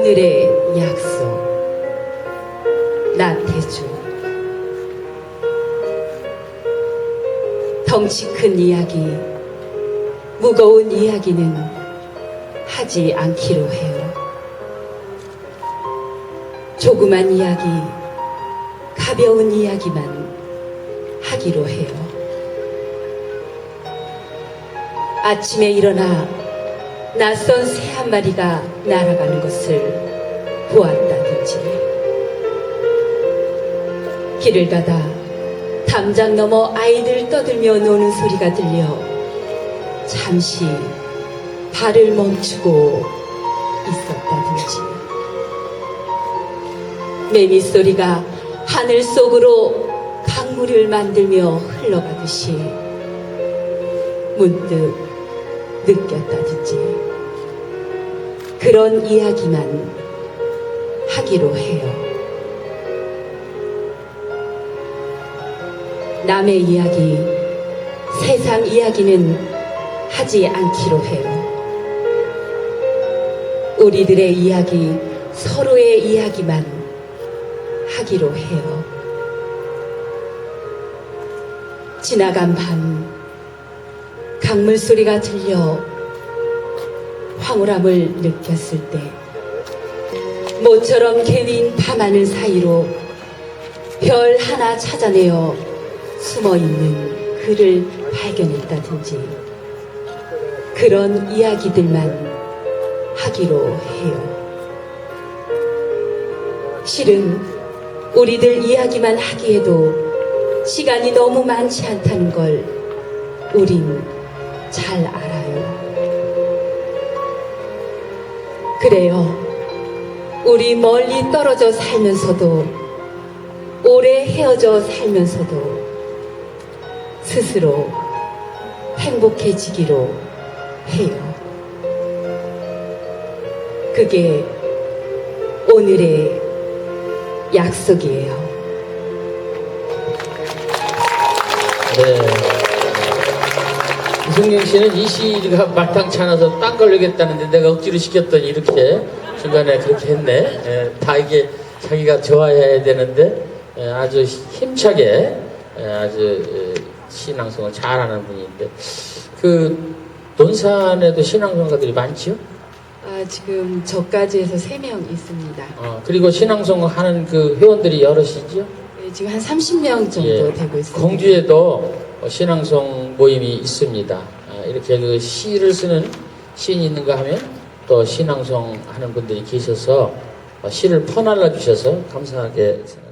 오늘의 약속. 나태주. 덩치 큰 이야기 무거운 이야기는 하지 않기로 해요. 조그만 이야기 가벼운 이야기만 하기로 해요. 아침에 일어나 낯선 새 한 마리가 날아가는 것을 보았다든지. 길을 가다 담장 너머 아이들 떠들며 노는 소리가 들려 잠시 발을 멈추고 있었다든지. 매미 소리가 하늘 속으로 강물을 만들며 흘러가듯이 문득 느꼈다든지 그런 이야기만 하기로 해요. 남의 이야기, 세상 이야기는 하지 않기로 해요. 우리들의 이야기, 서로의 이야기만 하기로 해요. 지나간 밤, 강물 소리가 들려 황홀함을 느꼈을 때, 모처럼 개인 밤하늘 사이로 별 하나 찾아내어 숨어 있는 그를 발견했다든지, 그런 이야기들만 하기로 해요. 실은 우리들 이야기만 하기에도 시간이 너무 많지 않다는 걸 우린 잘 알아요. 그래요. 우리 멀리 떨어져 살면서도 오래 헤어져 살면서도 스스로 행복해지기로 해요. 그게 오늘의 약속이에요. 네. 이승경 씨는 이 시가 마땅치 않아서 딴걸 내겠다는데 내가 억지로 시켰더니 이렇게 중간에 그렇게 했네. 예, 다 이게 자기가 좋아해야 되는데 예, 아주 힘차게 예, 아주 예, 신앙송을 잘하는 분인데 그 논산에도 신앙송가들이 많지요? 아, 지금 저까지 해서 3명 있습니다. 어, 그리고 신앙송 하는 그 회원들이 여럿이지요? 네, 지금 한 30명 정도 예, 되고 있습니다. 공주에도 어, 신앙송 모임이 있습니다. 아, 이렇게 그 시를 쓰는 시인이 있는가 하면 또 신앙송 하는 분들이 계셔서 어, 시를 퍼날라 주셔서 감사하게 생각합니다.